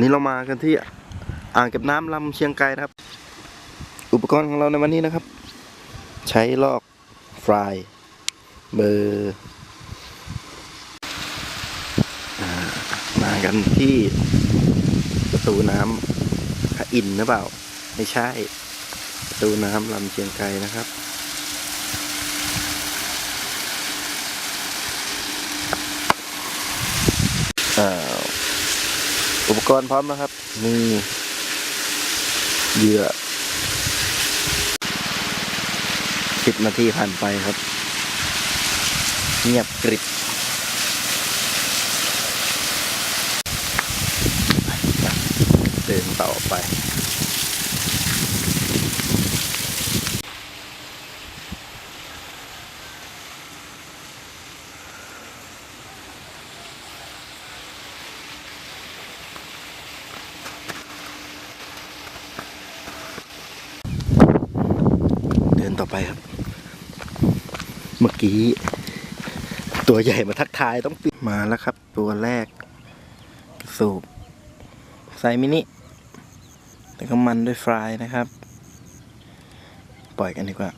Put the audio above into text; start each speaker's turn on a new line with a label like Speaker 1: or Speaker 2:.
Speaker 1: นี่เรามากันที่อ่างเก็บน้ำลำเชียงไกรนะครับ อุปกรณ์ของเราในวันนี้นะครับ ใช้ลอกฟรายเบอร์มากันที่ประตูน้ำพระอินทร์หรือเปล่า ไม่ใช่ ประตูน้ำลำเชียงไกรนะครับอ่า อุปกรณ์พร้อมนะครับ มีเหยื่อสิบนาทีผ่านไปครับ เงียบกริบเดินต่อไป เดิน ต่อไปครับ เมื่อกี้ ตัวใหญ่มาทักทายต้องปิดมาแล้วครับ ตัวแรก สูบไซส์มินิแต่ก็มันด้วยฟรายนะครับ ปล่อยกันดีกว่า